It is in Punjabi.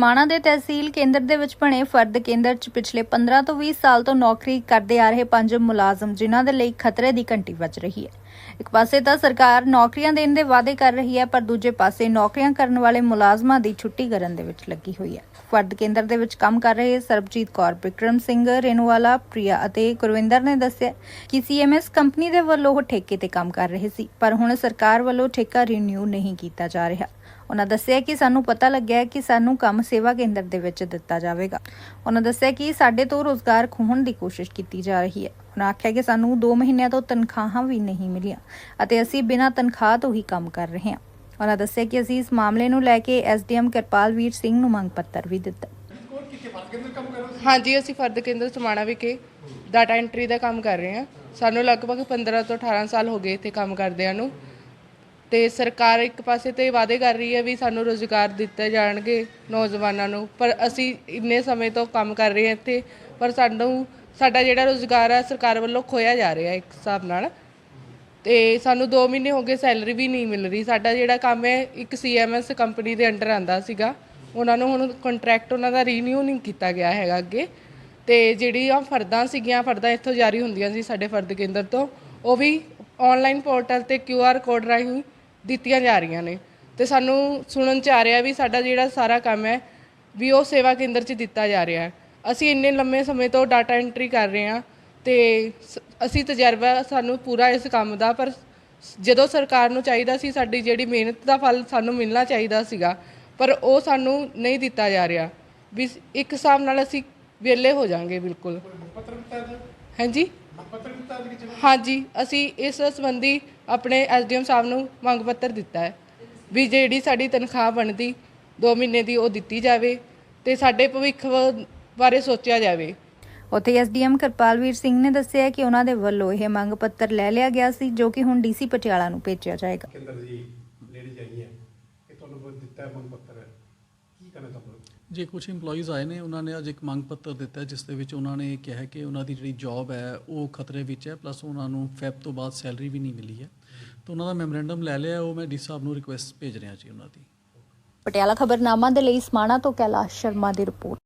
ਮਾਣਾ ਦੇ ਤਹਿਸੀਲ ਕੇਂਦਰ ਦੇ ਵਿੱਚ ਬਣੇ ਫਰਦ ਕੇਂਦਰ 'ਚ ਪਿਛਲੇ 15 ਤੋਂ 20 ਸਾਲ ਤੋਂ ਨੌਕਰੀ ਕਰਦੇ ਆ ਰਹੇ ਪੰਜ ਮੁਲਾਜ਼ਮ, ਜਿਨ੍ਹਾਂ ਦੇ ਲਈ ਖਤਰੇ ਦੀ ਘੰਟੀ ਵੱਜ ਰਹੀ ਹੈ। ਇੱਕ ਪਾਸੇ ਤਾਂ ਸਰਕਾਰ ਨੌਕਰੀਆਂ ਦੇਣ ਦੇ ਵਾਅਦੇ ਕਰ ਰਹੀ ਹੈ, ਪਰ ਦੂਜੇ ਪਾਸੇ ਨੌਕਰੀਆਂ ਕਰਨ ਵਾਲੇ ਮੁਲਾਜ਼ਮਾਂ ਦੀ ਛੁੱਟੀ ਕਰਨ ਦੇ ਵਿੱਚ ਲੱਗੀ ਹੋਈ ਹੈ। ਫਰਦ ਕੇਂਦਰ ਦੇ ਵਿੱਚ ਕੰਮ ਕਰ ਰਹੇ ਸਰਬਜੀਤ ਕੌਰ, ਵਿਕਰਮ ਸਿੰਘ ਰੇਨੂਵਾਲਾ ਪ੍ਰਿਆ ਅਤੇ ਗੁਰਵਿੰਦਰ ਨੇ ਦੱਸਿਆ ਕਿ ਸੀਐਮਐਸ ਕੰਪਨੀ ਦੇ ਵੱਲੋਂ ਉਹ ਠੇਕੇ ਤੇ ਕੰਮ ਕਰ ਰਹੇ ਸੀ, ਪਰ ਹੁਣ ਸਰਕਾਰ ਵੱਲੋਂ ਠੇਕਾ ਰੀਨਿਊ ਨਹੀਂ ਕੀਤਾ ਜਾ ਰਿਹਾ। ਉਹਨਾਂ ਦੱਸਿਆ ਕਿ ਸਾਨੂੰ ਪਤਾ ਲੱਗਿਆ ਕਿ ਸਾਨੂੰ ਕੰਮ ਸੇਵਾ ਕੇਂਦਰ ਦੇ ਵਿੱਚ ਦਿੱਤਾ ਜਾਵੇਗਾ। ਉਹਨਾਂ ਦੱਸਿਆ ਕਿ ਸਾਡੇ ਤੋਂ ਰੋਜ਼ਗਾਰ ਖੋਹਣ ਦੀ ਕੋਸ਼ਿਸ਼ ਕੀਤੀ ਜਾ ਰਹੀ ਹੈ। ਉਹਨਾਂ ਆਖਿਆ ਕਿ ਸਾਨੂੰ 2 ਮਹੀਨਿਆਂ ਤੋਂ ਤਨਖਾਹਾਂ ਵੀ ਨਹੀਂ ਮਿਲੀਆਂ ਅਤੇ ਅਸੀਂ ਬਿਨਾਂ ਤਨਖਾਹ ਤੋਂ ਹੀ ਕੰਮ ਕਰ ਰਹੇ ਹਾਂ। ਉਹਨਾਂ ਦੱਸਿਆ ਕਿ ਅਸੀਂ ਇਸ ਮਾਮਲੇ ਨੂੰ ਲੈ ਕੇ ਐਸਡੀਐਮ ਕਿਰਪਾਲਵੀਰ ਸਿੰਘ ਨੂੰ ਮੰਗ ਪੱਤਰ ਵੀ ਦਿੱਤਾ। ਹਾਂਜੀ, ਅਸੀਂ ਫਰਦ ਕੇਂਦਰ ਸਮਾਣਾ ਵਿਖੇ ਡਾਟਾ ਐਂਟਰੀ ਦਾ ਕੰਮ ਕਰ ਰਹੇ ਹਾਂ। ਸਾਨੂੰ ਲਗਭਗ 15 ਤੋਂ 18 ਸਾਲ ਹੋ ਗਏ ਇੱਥੇ ਕੰਮ ਕਰਦਿਆਂ ਨੂੰ। ਤੇ ਸਰਕਾਰ ਇੱਕ ਪਾਸੇ ਤੇ ਵਾਅਦੇ ਕਰ ਰਹੀ ਹੈ ਵੀ ਸਾਨੂੰ ਰੋਜ਼ਗਾਰ ਦਿੱਤੇ ਜਾਣਗੇ ਨੌਜਵਾਨਾਂ ਨੂੰ, ਪਰ ਅਸੀਂ ਇੰਨੇ ਸਮੇਂ ਤੋਂ ਕੰਮ ਕਰ ਰਹੇ ਹਾਂ ਇੱਥੇ, ਪਰ ਸਾਨੂੰ, ਸਾਡਾ ਜਿਹੜਾ ਰੋਜ਼ਗਾਰ ਹੈ ਸਰਕਾਰ ਵੱਲੋਂ ਖੋਇਆ ਜਾ ਰਿਹਾ ਇੱਕ ਹਿਸਾਬ ਨਾਲ। ਤੇ ਸਾਨੂੰ 2 ਮਹੀਨੇ ਹੋ ਗਏ ਸੈਲਰੀ ਵੀ ਨਹੀਂ ਮਿਲ ਰਹੀ। ਸਾਡਾ ਜਿਹੜਾ ਕੰਮ ਹੈ, ਇੱਕ ਸੀਐਮਐਸ ਕੰਪਨੀ ਦੇ ਅੰਡਰ ਆਂਦਾ ਸੀਗਾ, ਉਹਨਾਂ ਨੂੰ ਹੁਣ ਕੰਟਰੈਕਟ ਉਹਨਾਂ ਦਾ ਰੀਨਿਊ ਨਹੀਂ ਕੀਤਾ ਗਿਆ ਹੈਗਾ ਅੱਗੇ। ਤੇ ਜਿਹੜੀ ਆ ਫਰਦਾਂ ਸੀਗੀਆਂ, ਫਰਦਾਂ ਇੱਥੋਂ ਜਾਰੀ ਹੁੰਦੀਆਂ ਸੀ ਸਾਡੇ ਫਰਦ ਕੇਂਦਰ ਤੋਂ, ਉਹ ਵੀ ਆਨਲਾਈਨ ਪੋਰਟਲ ਤੇ ਕਿਊਆਰ ਕੋਡ ਰਾਹੀਂ ਦਿੱਤੀਆਂ ਜਾ ਰਹੀਆਂ ਨੇ। ਤੇ ਸਾਨੂੰ ਸੁਣਨ ਚ ਆ ਰਿਹਾ ਵੀ ਸਾਡਾ ਜਿਹੜਾ ਸਾਰਾ ਕੰਮ ਹੈ ਵੀ ਉਹ ਸੇਵਾ ਕੇਂਦਰ 'ਚ ਦਿੱਤਾ ਜਾ ਰਿਹਾ ਹੈ। ਅਸੀਂ ਇੰਨੇ ਲੰਮੇ ਸਮੇਂ ਤੋਂ ਡਾਟਾ ਐਂਟਰੀ ਕਰ ਰਹੇ ਹਾਂ ਤੇ ਸ- ਅਸੀਂ ਤਜਰਬਾ ਸਾਨੂੰ ਪੂਰਾ ਇਸ ਕੰਮ ਦਾ ਪਰ ਜਦੋਂ ਸਰਕਾਰ ਨੂੰ ਚਾਹੀਦਾ ਸੀ ਸਾਡੀ ਜਿਹੜੀ ਮਿਹਨਤ ਦਾ ਫਲ ਸਾਨੂੰ ਮਿਲਣਾ ਚਾਹੀਦਾ ਸੀਗਾ ਪਰ ਉਹ ਸਾਨੂੰ ਨਹੀਂ ਦਿੱਤਾ ਜਾ ਰਿਹਾ। ਵੀ ਇੱਕ ਹਿਸਾਬ ਨਾਲ ਅਸੀਂ ਵਿਹਲੇ ਹੋ ਜਾਾਂਗੇ ਬਿਲਕੁਲ। ਹਾਂਜੀ? ਹਾਂਜੀ ਅਸੀਂ ਇਸ ਸੰਬੰਧੀ ਆਪਣੇ ਐਸਡੀਐਮ ਸਾਹਿਬ ਨੂੰ ਮੰਗ ਪੱਤਰ ਦਿੱਤਾ ਹੈ ਵੀ ਜਿਹੜੀ ਸਾਡੀ ਤਨਖਾਹ ਬਣਦੀ 2 ਮਹੀਨੇ ਦੀ ਉਹ ਦਿੱਤੀ ਜਾਵੇ ਤੇ ਸਾਡੇ ਭਵਿੱਖ ਬਾਰੇ ਸੋਚਿਆ ਜਾਵੇ। ਉੱਥੇ ਐਸਡੀਐਮ ਕਿਰਪਾਲਵੀਰ ਸਿੰਘ ਨੇ ਦੱਸਿਆ ਕਿ ਉਹਨਾਂ ਦੇ ਵੱਲੋਂ ਇਹ ਮੰਗ ਪੱਤਰ ਲੈ ਲਿਆ ਗਿਆ ਸੀ ਜੋ ਕਿ ਹੁਣ ਡੀਸੀ ਪਟਿਆਲਾ ਨੂੰ ਭੇਜਿਆ ਜਾਏਗਾ। ਕੇਂਦਰ ਦੀ ਲੇਡੀਜ਼ ਆਈਆਂ ਕਿ ਤੁਹਾਨੂੰ ਬਹੁਤ ਦਿੱਤਾ ਹੈ ਮੰਗ ਪੱਤਰ? ਕੀ ਕਰਨਾ ਚਾਹੁੰਦੇ ਹੋ? ਜੇ ਕੁਝ EMPLOYEES ਆਏ ਨੇ ਉਹਨਾਂ ਨੇ ਅੱਜ ਇੱਕ ਮੰਗ ਪੱਤਰ ਦਿੱਤਾ ਹੈ, ਜਿਸ ਦੇ ਵਿੱਚ ਉਹਨਾਂ ਨੇ ਕਿਹਾ ਕਿ ਉਹਨਾਂ ਦੀ ਜਿਹੜੀ ਜੌਬ ਹੈ ਉਹ ਖਤਰੇ ਵਿੱਚ ਹੈ ਪਲੱਸ ਉਹਨਾਂ ਨੂੰ ਫੈਬ ਤੋਂ ਬਾਅਦ ਸੈਲਰੀ ਵੀ ਨਹੀਂ ਮਿਲੀ ਹੈ। ਤਾਂ ਉਹਨਾਂ ਦਾ ਮੈਮੋਰੈਂਡਮ ਲੈ ਲਿਆ ਉਹ ਮੈਂ ਡੀ ਸਾਹਿਬ ਨੂੰ ਰਿਕੁਐਸਟ ਭੇਜ ਰਿਹਾ ਜੀ ਉਹਨਾਂ ਦੀ। ਪਟਿਆਲਾ ਖਬਰਨਾਮਾ ਦੇ ਲਈ ਸਮਾਣਾ ਤੋਂ ਕੈਲਾਸ਼ ਸ਼ਰਮਾ ਦੀ ਰਿਪੋਰਟ।